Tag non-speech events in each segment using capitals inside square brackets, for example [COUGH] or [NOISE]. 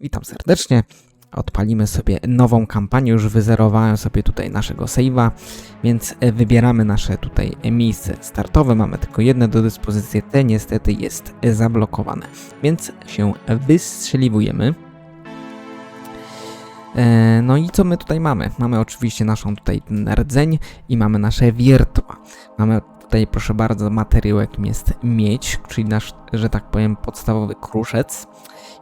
Witam serdecznie. Odpalimy sobie nową kampanię. Już wyzerowałem sobie tutaj naszego save'a, więc e, wybieramy nasze tutaj miejsce startowe. Mamy tylko jedno do dyspozycji. Te niestety jest e, zablokowane, więc się wystrzeliwujemy. E, No i co my tutaj mamy? Mamy oczywiście naszą tutaj rdzeń i mamy nasze wiertła. Mamy tutaj proszę bardzo materiał jakim jest miedź, czyli nasz, że tak powiem, podstawowy kruszec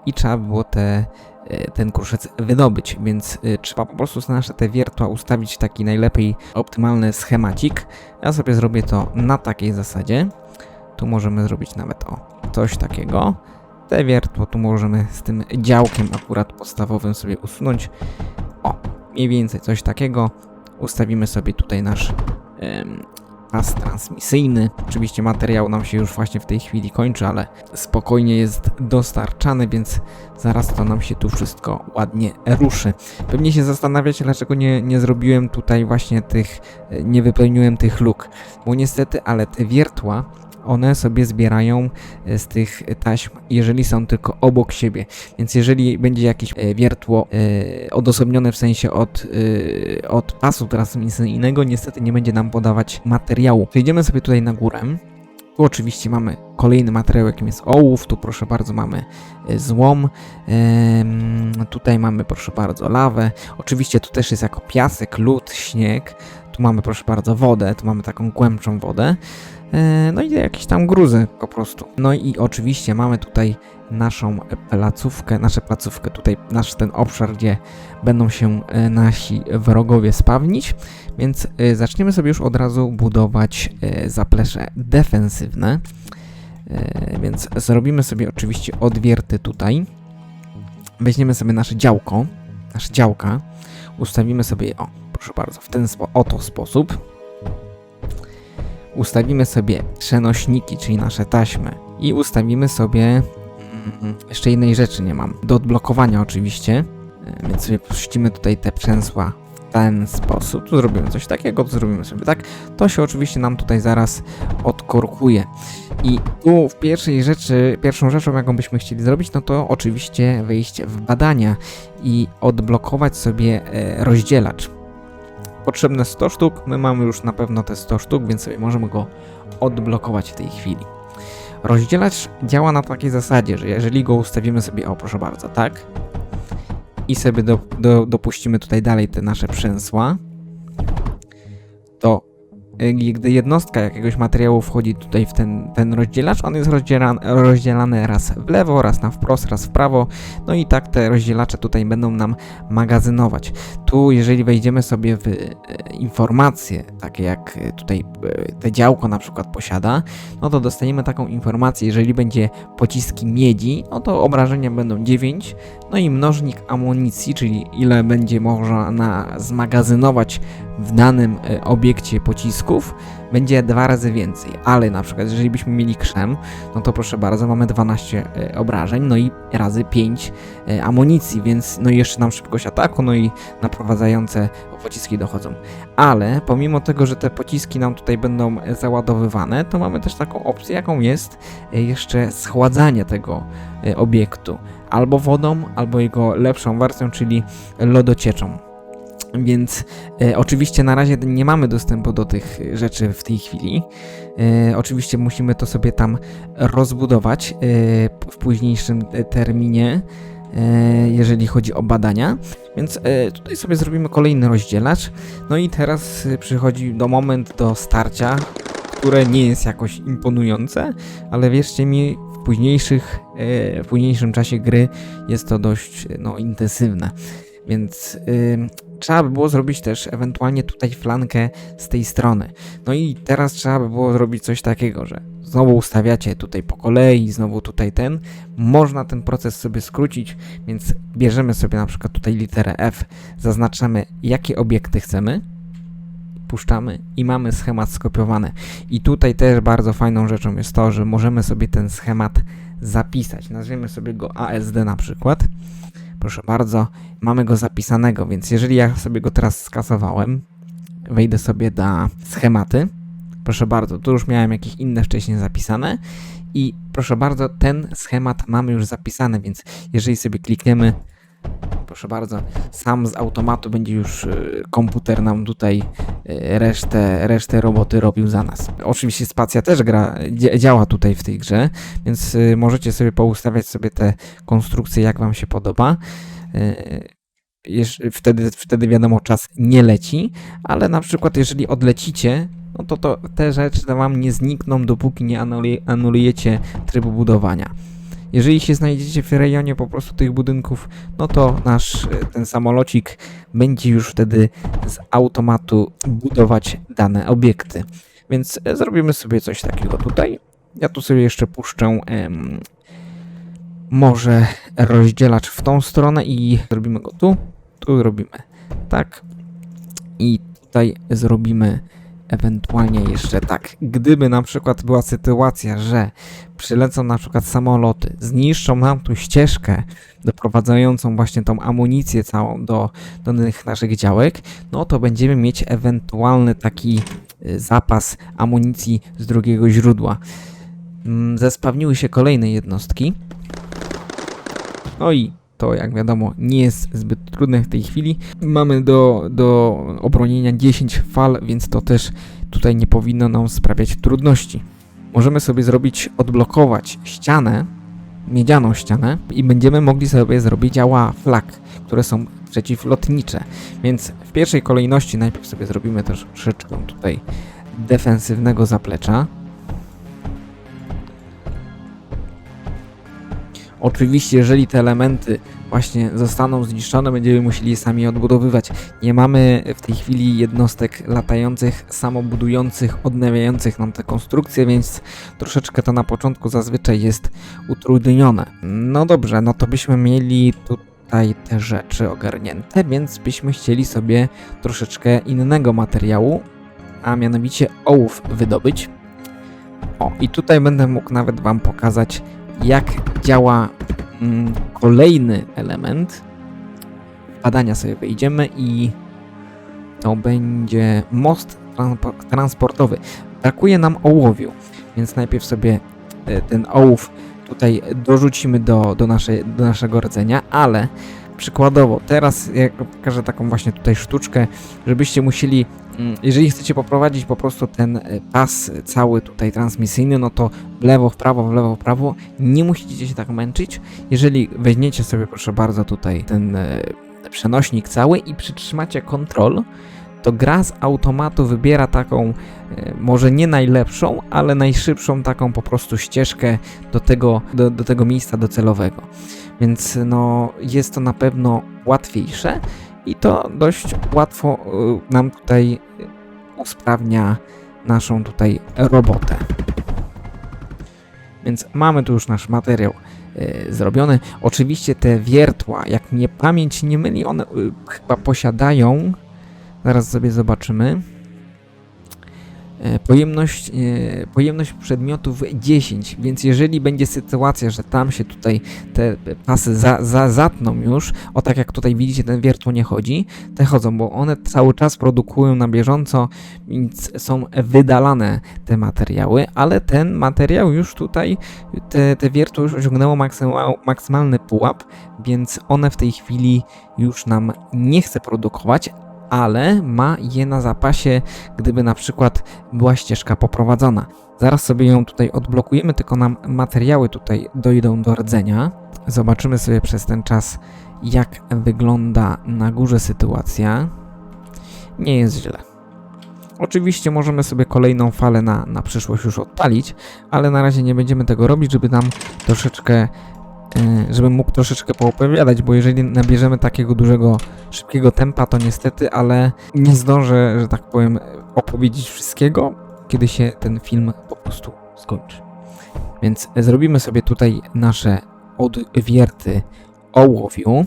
i trzeba było te, e, ten kruszec wydobyć, więc e, trzeba po prostu na nasze te wiertła ustawić taki najlepiej optymalny schemacik. Ja sobie zrobię to na takiej zasadzie. Tu możemy zrobić nawet o coś takiego. Te wiertło tu możemy z tym działkiem akurat podstawowym sobie usunąć. O, mniej więcej coś takiego. Ustawimy sobie tutaj nasz pas transmisyjny. Oczywiście materiał nam się już właśnie w tej chwili kończy, ale spokojnie jest dostarczany, więc zaraz to nam się tu wszystko ładnie ruszy. Pewnie się zastanawiacie, dlaczego nie, nie zrobiłem tutaj właśnie tych, nie wypełniłem tych luk. Bo niestety, ale te wiertła, one sobie zbierają e, z tych taśm, jeżeli są tylko obok siebie. Więc jeżeli będzie jakieś e, wiertło e, odosobnione w sensie od, od pasu transmisyjnego, niestety nie będzie nam podawać materiału. Przejdziemy sobie tutaj na górę. Tu oczywiście mamy kolejny materiał, jakim jest ołów. Tu proszę bardzo mamy złom. Tutaj mamy proszę bardzo lawę. Oczywiście tu też jest jako piasek, lód, śnieg. Tu mamy proszę bardzo wodę. Tu mamy taką głębszą wodę. E, No i jakieś tam gruzy po prostu. No i oczywiście mamy tutaj naszą placówkę, nasze placówkę, tutaj nasz ten obszar, gdzie będą się e, nasi wrogowie spawnić, więc e, zaczniemy sobie już od razu budować e, zaplecze defensywne. Więc zrobimy sobie oczywiście odwierty tutaj. Weźmiemy sobie nasze działko, nasze działka, ustawimy sobie, o, proszę bardzo, w ten oto sposób ustawimy sobie przenośniki, czyli nasze taśmy i ustawimy sobie mm, jeszcze jednej rzeczy nie mam, do odblokowania oczywiście, E, więc sobie puścimy tutaj te przęsła w ten sposób, tu zrobimy coś takiego, tu zrobimy sobie tak, to się oczywiście nam tutaj zaraz odkorkuje. I tu w pierwszej rzeczy, pierwszą rzeczą jaką byśmy chcieli zrobić, no to oczywiście wejść w badania i odblokować sobie e, rozdzielacz potrzebne 100 sztuk. My mamy już na pewno te 100 sztuk, więc sobie możemy go odblokować w tej chwili. Rozdzielacz działa na takiej zasadzie, że jeżeli go ustawimy sobie, o proszę bardzo, tak, i sobie do, do, dopuścimy tutaj dalej te nasze przęsła, to gdy jednostka jakiegoś materiału wchodzi tutaj w ten, ten rozdzielacz, on jest rozdzielany, rozdzielany raz w lewo, raz na wprost, raz w prawo, no i tak te rozdzielacze tutaj będą nam magazynować. Tu, jeżeli wejdziemy sobie w e, informacje, takie jak e, tutaj te działko na przykład posiada, no to dostaniemy taką informację, jeżeli będzie pociski miedzi, no to obrażenia będą 9, no i mnożnik amunicji, czyli ile będzie można zmagazynować w danym obiekcie będzie dwa razy więcej, ale na przykład jeżeli byśmy mieli krzem, no to proszę bardzo, mamy 12 e, obrażeń, no i razy 5 e, amunicji, więc no i jeszcze nam szybkość ataku, no i naprowadzające pociski dochodzą. Ale pomimo tego, że te pociski nam tutaj będą załadowywane, to mamy też taką opcję, jaką jest e, jeszcze schładzanie tego obiektu. Albo wodą, albo jego lepszą wersją, czyli lodocieczą. Więc e, oczywiście na razie nie mamy dostępu do tych e, rzeczy w tej chwili. E, oczywiście musimy to sobie tam rozbudować e, w późniejszym e, terminie, e, jeżeli chodzi o badania. Więc e, tutaj sobie zrobimy kolejny rozdzielacz. No i teraz e, przychodzi do moment do starcia, które nie jest jakoś imponujące, ale wierzcie mi, w późniejszych, e, w późniejszym czasie gry jest to dość no, intensywne. Więc trzeba by było zrobić też ewentualnie tutaj flankę z tej strony. No i teraz trzeba by było zrobić coś takiego, że znowu ustawiacie tutaj po kolei, znowu tutaj ten. Można ten proces sobie skrócić, więc bierzemy sobie na przykład tutaj literę F, zaznaczamy jakie obiekty chcemy, puszczamy i mamy schemat skopiowany. I tutaj też bardzo fajną rzeczą jest to, że możemy sobie ten schemat zapisać. Nazwiemy sobie go ASD na przykład. Proszę bardzo, mamy go zapisanego, więc jeżeli ja sobie go teraz skasowałem, wejdę sobie na schematy. Proszę bardzo, tu już miałem jakieś inne wcześniej zapisane i proszę bardzo, ten schemat mamy już zapisany, więc jeżeli sobie klikniemy, proszę bardzo, sam z automatu będzie już y, komputer nam tutaj y, resztę, resztę roboty robił za nas. Oczywiście spacja też gra, dzia- działa tutaj w tej grze, więc y, możecie sobie poustawiać sobie te konstrukcje jak wam się podoba. Wtedy, wtedy wiadomo, czas nie leci, ale na przykład jeżeli odlecicie, no to, to te rzeczy wam nie znikną, dopóki nie anulujecie trybu budowania. Jeżeli się znajdziecie w rejonie po prostu tych budynków, no to nasz e, ten samolocik będzie już wtedy z automatu budować dane obiekty. Więc e, zrobimy sobie coś takiego tutaj. Ja tu sobie jeszcze puszczę em, może rozdzielacz w tą stronę i zrobimy go tu. Tu robimy tak. I tutaj zrobimy ewentualnie jeszcze tak. Gdyby na przykład była sytuacja, że przylecą na przykład samoloty, zniszczą nam tu ścieżkę doprowadzającą właśnie tą amunicję całą do, tych naszych działek, no to będziemy mieć ewentualny taki y, zapas amunicji z drugiego źródła. Mm, Zespawniły się kolejne jednostki. No i to, jak wiadomo, nie jest zbyt trudne w tej chwili. Mamy do, do obronienia 10 fal, więc to też tutaj nie powinno nam sprawiać trudności. Możemy sobie zrobić, odblokować ścianę, miedzianą ścianę i będziemy mogli sobie zrobić działa flag, które są przeciwlotnicze. Więc w pierwszej kolejności najpierw sobie zrobimy też troszeczkę tutaj defensywnego zaplecza. Oczywiście, jeżeli te elementy właśnie zostaną zniszczone, będziemy musieli je sami odbudowywać. Nie mamy w tej chwili jednostek latających, samobudujących, odnawiających nam te konstrukcje, więc troszeczkę to na początku zazwyczaj jest utrudnione. No dobrze, no to byśmy mieli tutaj te rzeczy ogarnięte, więc byśmy chcieli sobie troszeczkę innego materiału, a mianowicie ołów wydobyć. O, i tutaj będę mógł nawet Wam pokazać, jak działa mm, kolejny element. Badania sobie wejdziemy i to będzie most transpo- transportowy. Brakuje nam ołowiu, więc najpierw sobie e, ten ołów tutaj dorzucimy do, do, naszej, do naszego rdzenia, ale przykładowo teraz ja pokażę taką właśnie tutaj sztuczkę, żebyście musieli Mm, Jeżeli chcecie poprowadzić po prostu ten e, pas cały tutaj transmisyjny, no to w lewo, w prawo, w lewo, w prawo. Nie musicie się tak męczyć. Jeżeli weźmiecie sobie, proszę bardzo, tutaj ten e, przenośnik cały i przytrzymacie kontrol, to gra z automatu wybiera taką, e, może nie najlepszą, ale najszybszą taką po prostu ścieżkę do tego, do, do tego miejsca docelowego. Więc no, jest to na pewno łatwiejsze i to dość łatwo y, nam tutaj y, usprawnia naszą tutaj robotę. Więc mamy tu już nasz materiał y, zrobiony. Oczywiście te wiertła, jak mnie pamięć nie myli, one chyba posiadają, zaraz sobie zobaczymy, Pojemność, e, pojemność przedmiotów 10, więc jeżeli będzie sytuacja, że tam się tutaj te pasy za, za, zatną już, o tak jak tutaj widzicie, ten wiertło nie chodzi, te chodzą, bo one cały czas produkują na bieżąco, więc są wydalane te materiały, ale ten materiał już tutaj, te, te wiertło już osiągnęło maksymal, maksymalny pułap, więc one w tej chwili już nam nie chce produkować, ale ma je na zapasie, gdyby na przykład była ścieżka poprowadzona. Zaraz sobie ją tutaj odblokujemy, tylko nam materiały tutaj dojdą do rdzenia. Zobaczymy sobie przez ten czas, jak wygląda na górze sytuacja. Nie jest źle. Oczywiście możemy sobie kolejną falę na, na przyszłość już odpalić, ale na razie nie będziemy tego robić, żeby nam troszeczkę, żebym mógł troszeczkę poopowiadać, bo jeżeli nabierzemy takiego dużego, szybkiego tempa, to niestety, ale nie zdążę, że tak powiem, opowiedzieć wszystkiego, kiedy się ten film po prostu skończy. Więc zrobimy sobie tutaj nasze odwierty ołowiu.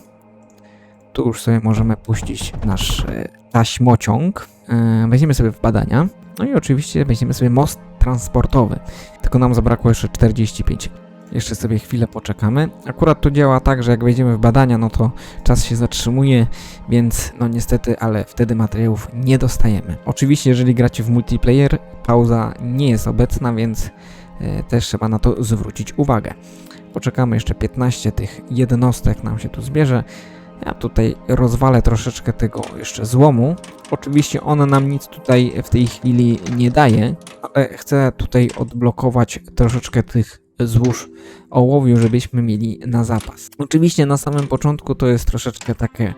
Tu już sobie możemy puścić nasz e, taśmociąg. E, Weźmiemy sobie w badania. No i oczywiście weźmiemy sobie most transportowy. Tylko nam zabrakło jeszcze 45. Jeszcze sobie chwilę poczekamy. Akurat to działa tak, że jak wejdziemy w badania, no to czas się zatrzymuje, więc no niestety, ale wtedy materiałów nie dostajemy. Oczywiście, jeżeli gracie w multiplayer, pauza nie jest obecna, więc e, też trzeba na to zwrócić uwagę. Poczekamy jeszcze 15 tych jednostek nam się tu zbierze. Ja tutaj rozwalę troszeczkę tego jeszcze złomu. Oczywiście on nam nic tutaj w tej chwili nie daje, ale chcę tutaj odblokować troszeczkę tych złóż ołowiu, żebyśmy mieli na zapas. Oczywiście na samym początku to jest troszeczkę takie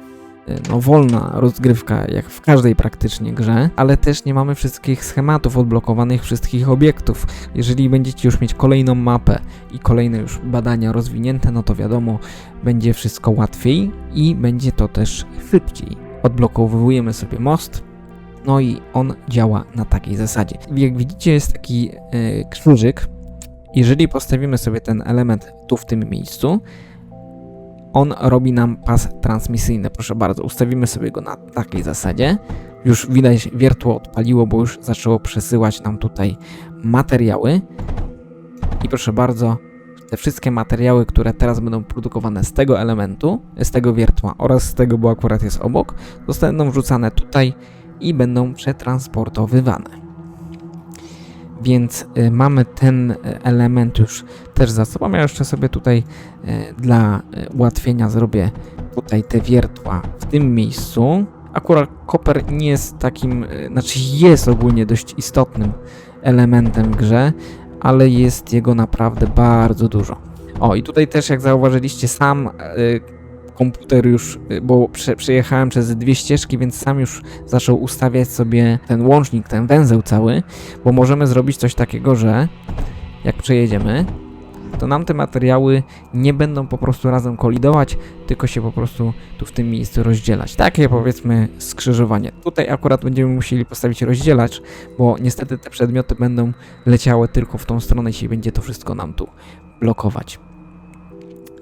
y, no, wolna rozgrywka, jak w każdej praktycznie grze, ale też nie mamy wszystkich schematów odblokowanych, wszystkich obiektów. Jeżeli będziecie już mieć kolejną mapę i kolejne już badania rozwinięte, no to wiadomo, będzie wszystko łatwiej i będzie to też szybciej. Odblokowujemy sobie most, no i on działa na takiej zasadzie. Jak widzicie, jest taki yy, krzyżyk. Jeżeli postawimy sobie ten element tu w tym miejscu, on robi nam pas transmisyjny. Proszę bardzo, ustawimy sobie go na takiej zasadzie. Już widać, wiertło odpaliło, bo już zaczęło przesyłać nam tutaj materiały. I proszę bardzo, te wszystkie materiały, które teraz będą produkowane z tego elementu, z tego wiertła oraz z tego, bo akurat jest obok, zostaną wrzucane tutaj i będą przetransportowywane. Więc y, mamy ten y, element już też za sobą. Ja jeszcze sobie tutaj y, dla ułatwienia zrobię tutaj te wiertła w tym miejscu. Akurat koper nie jest takim, znaczy jest ogólnie dość istotnym elementem w grze, ale jest jego naprawdę bardzo dużo. O, i tutaj też jak zauważyliście, sam komputer już, y, bo prze, przejechałem przez dwie ścieżki, więc sam już zaczął ustawiać sobie ten łącznik, ten węzeł cały, bo możemy zrobić coś takiego, że jak przejedziemy, to nam te materiały nie będą po prostu razem kolidować, tylko się po prostu tu w tym miejscu rozdzielać. Takie powiedzmy skrzyżowanie. Tutaj akurat będziemy musieli postawić rozdzielacz, bo niestety te przedmioty będą leciały tylko w tą stronę, jeśli będzie to wszystko nam tu blokować.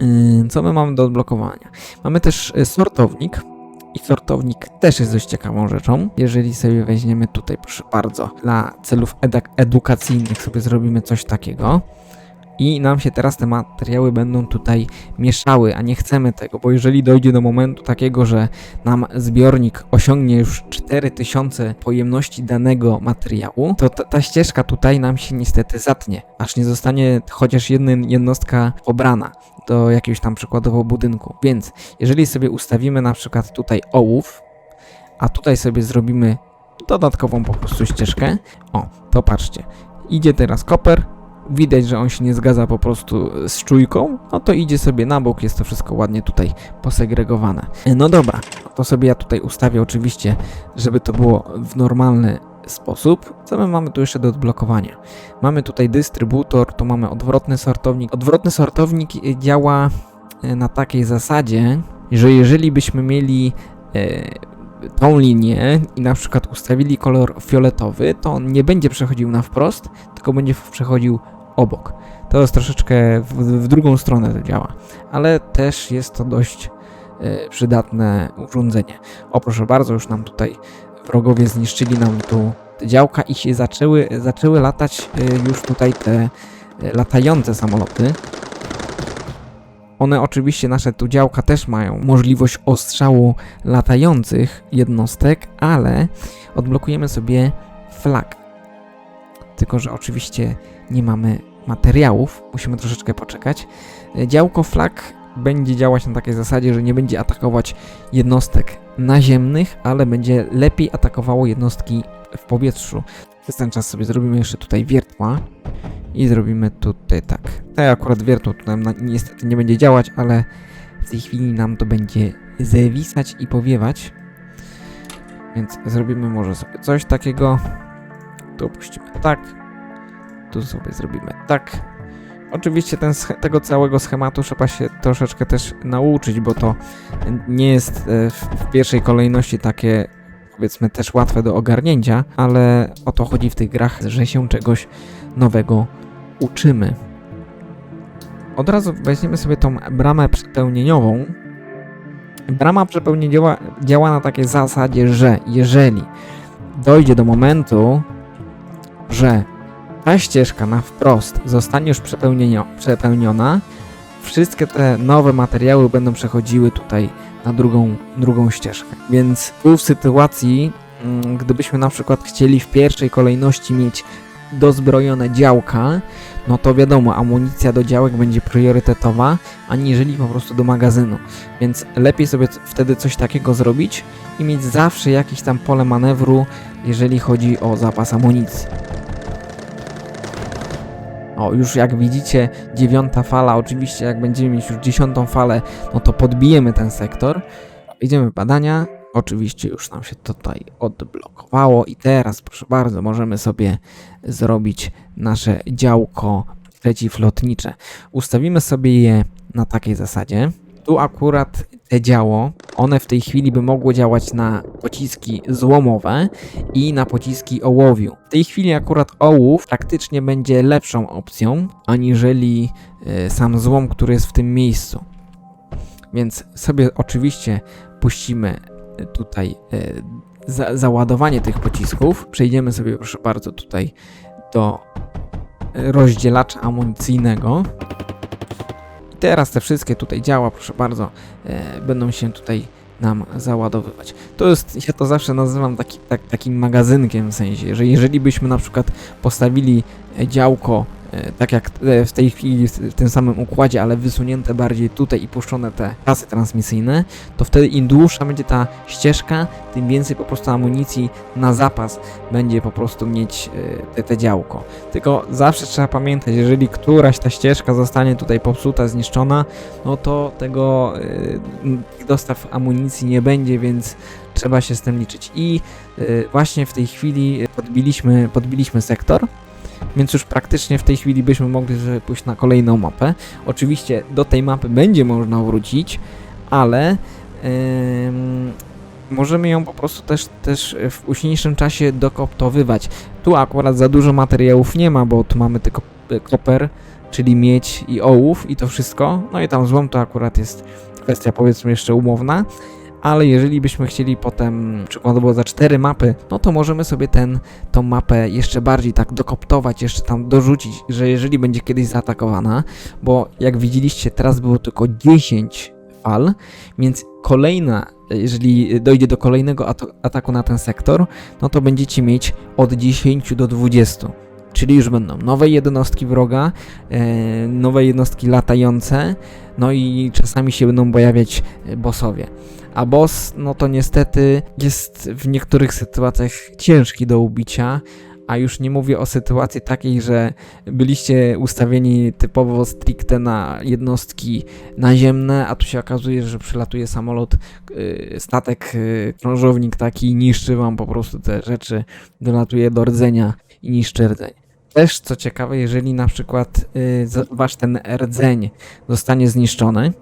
Yy, Co my mamy do odblokowania? Mamy też y, sortownik. I sortownik też jest dość ciekawą rzeczą. Jeżeli sobie weźmiemy tutaj, proszę bardzo, dla celów edukacyjnych sobie zrobimy coś takiego. I nam się teraz te materiały będą tutaj mieszały, a nie chcemy tego, bo jeżeli dojdzie do momentu takiego, że nam zbiornik osiągnie już 4000 pojemności danego materiału, to ta, ta ścieżka tutaj nam się niestety zatnie, aż nie zostanie chociaż jedna jednostka pobrana do jakiegoś tam przykładowo budynku. Więc jeżeli sobie ustawimy na przykład tutaj ołów, a tutaj sobie zrobimy dodatkową po prostu ścieżkę, o, to patrzcie, idzie teraz koper, widać, że on się nie zgadza po prostu z czujką, no to idzie sobie na bok, jest to wszystko ładnie tutaj posegregowane. No dobra, to sobie ja tutaj ustawię oczywiście, żeby to było w normalny sposób. Co my mamy tu jeszcze do odblokowania? Mamy tutaj dystrybutor, tu mamy odwrotny sortownik. Odwrotny sortownik y, działa y, na takiej zasadzie, że jeżeli byśmy mieli e, tą linię i na przykład ustawili kolor fioletowy, to on nie będzie przechodził na wprost, tylko będzie przechodził obok. To jest troszeczkę w, w drugą stronę to działa, ale też jest to dość e, przydatne urządzenie. O proszę bardzo, już nam tutaj wrogowie zniszczyli nam tu działka i się zaczęły, zaczęły latać e, już tutaj te e, latające samoloty. One oczywiście, nasze tu działka też mają możliwość ostrzału latających jednostek, ale odblokujemy sobie flag. Tylko, że oczywiście nie mamy materiałów, musimy troszeczkę poczekać. E, Działko flag będzie działać na takiej zasadzie, że nie będzie atakować jednostek naziemnych, ale będzie lepiej atakowało jednostki w powietrzu. Przez ten czas sobie zrobimy jeszcze tutaj wiertła i zrobimy tutaj tak. Te akurat wiertło tu nam na, niestety nie będzie działać, ale w tej chwili nam to będzie zawisać i powiewać. Więc zrobimy może sobie coś takiego. Tu opuścimy tak. Tu sobie zrobimy tak. Oczywiście ten, tego całego schematu trzeba się troszeczkę też nauczyć, bo to nie jest e, w pierwszej kolejności takie powiedzmy też łatwe do ogarnięcia, ale o to chodzi w tych grach, że się czegoś nowego uczymy. Od razu weźmiemy sobie tą bramę przepełnieniową. Brama przepełnieniowa działa na takiej zasadzie, że jeżeli dojdzie do momentu, że ta ścieżka na wprost zostanie już przepełniona, wszystkie te nowe materiały będą przechodziły tutaj na drugą, drugą ścieżkę. Więc tu w sytuacji, mm, gdybyśmy na przykład chcieli w pierwszej kolejności mieć dozbrojone działka, no to wiadomo, amunicja do działek będzie priorytetowa, aniżeli po prostu do magazynu. Więc lepiej sobie wtedy coś takiego zrobić i mieć zawsze jakieś tam pole manewru, jeżeli chodzi o zapas amunicji. O, już jak widzicie, dziewiąta fala, oczywiście jak będziemy mieć już dziesiątą falę, no to podbijemy ten sektor. Idziemy w badania, oczywiście już nam się tutaj odblokowało i teraz, proszę bardzo, możemy sobie zrobić nasze działko przeciwlotnicze. Ustawimy sobie je na takiej zasadzie. Tu akurat działo, one w tej chwili by mogło działać na pociski złomowe i na pociski ołowiu. W tej chwili akurat ołów praktycznie będzie lepszą opcją, aniżeli y, sam złom, który jest w tym miejscu. Więc sobie oczywiście puścimy y, tutaj y, za, załadowanie tych pocisków. Przejdziemy sobie, proszę bardzo, tutaj do rozdzielacza amunicyjnego. Teraz te wszystkie tutaj działa, proszę bardzo, e, będą się tutaj nam załadowywać. To jest, ja to zawsze nazywam taki, tak, takim magazynkiem, w sensie, że jeżeli byśmy na przykład postawili e, działko, tak jak e, w tej chwili w, tym samym układzie, ale wysunięte bardziej tutaj i puszczone te pasy transmisyjne, to wtedy im dłuższa będzie ta ścieżka, tym więcej po prostu amunicji na zapas będzie po prostu mieć e, te, te działko. Tylko zawsze trzeba pamiętać, jeżeli któraś ta ścieżka zostanie tutaj popsuta, zniszczona, no to tego dostaw amunicji nie będzie, więc trzeba się z tym liczyć. I właśnie w tej chwili podbiliśmy, podbiliśmy sektor. Więc już praktycznie w tej chwili byśmy mogli sobie pójść na kolejną mapę. Oczywiście do tej mapy będzie można wrócić, ale ym, możemy ją po prostu też, też w późniejszym czasie dokoptowywać. Tu akurat za dużo materiałów nie ma, bo tu mamy tylko y, koper, czyli miedź i ołów i to wszystko. No i tam złom to akurat jest kwestia powiedzmy jeszcze umowna. Ale jeżeli byśmy chcieli potem przykładowo za cztery mapy, no to możemy sobie ten, tą mapę jeszcze bardziej tak dokoptować, jeszcze tam dorzucić, że jeżeli będzie kiedyś zaatakowana, bo jak widzieliście teraz było tylko 10 fal, więc kolejna, jeżeli dojdzie do kolejnego ataku na ten sektor, no to będziecie mieć od 10 do 20. Czyli już będą nowe jednostki wroga, e, nowe jednostki latające, no i czasami się będą pojawiać e, bossowie. A boss, no to niestety jest w niektórych sytuacjach ciężki do ubicia, a już nie mówię o sytuacji takiej, że byliście ustawieni typowo stricte na jednostki naziemne, a tu się okazuje, że przylatuje samolot, yy, statek, yy, krążownik taki niszczy wam po prostu te rzeczy, dolatuje do rdzenia i niszczy rdzeń. Też co ciekawe, jeżeli na przykład za- wasz ten rdzeń zostanie zniszczony,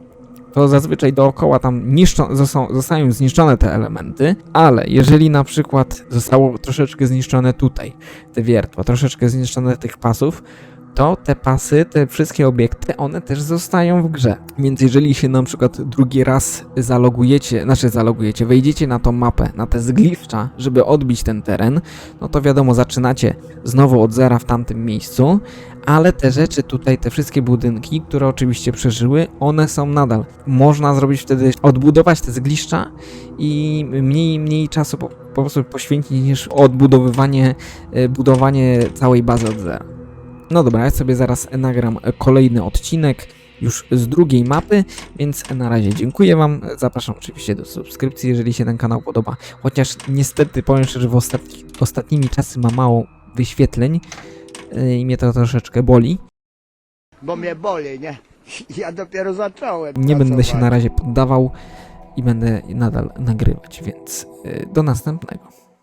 to zazwyczaj dookoła tam niszczą, zostają zniszczone te elementy, ale jeżeli na przykład zostało troszeczkę zniszczone tutaj, te wiertła, troszeczkę zniszczone tych pasów, to te pasy, te wszystkie obiekty, one też zostają w grze. Więc jeżeli się na przykład drugi raz zalogujecie, znaczy zalogujecie, wejdziecie na tą mapę, na te zgliszcza, żeby odbić ten teren, no to wiadomo, zaczynacie znowu od zera w tamtym miejscu, ale te rzeczy tutaj, te wszystkie budynki, które oczywiście przeżyły, one są nadal. Można zrobić wtedy, odbudować te zgliszcza i mniej, mniej czasu po, po prostu poświęcić niż odbudowywanie, e, budowanie całej bazy od zera. No dobra, ja sobie zaraz nagram kolejny odcinek już z drugiej mapy, więc na razie dziękuję Wam. Zapraszam oczywiście do subskrypcji, jeżeli się ten kanał podoba. Chociaż niestety powiem szczerze, że w ostatni, ostatnimi czasy ma mało wyświetleń i mnie to troszeczkę boli. bo mnie boli, nie? [LAUGHS] Ja dopiero zacząłem. Nie będę się na razie poddawał i będę nadal nagrywać, więc yy, do następnego.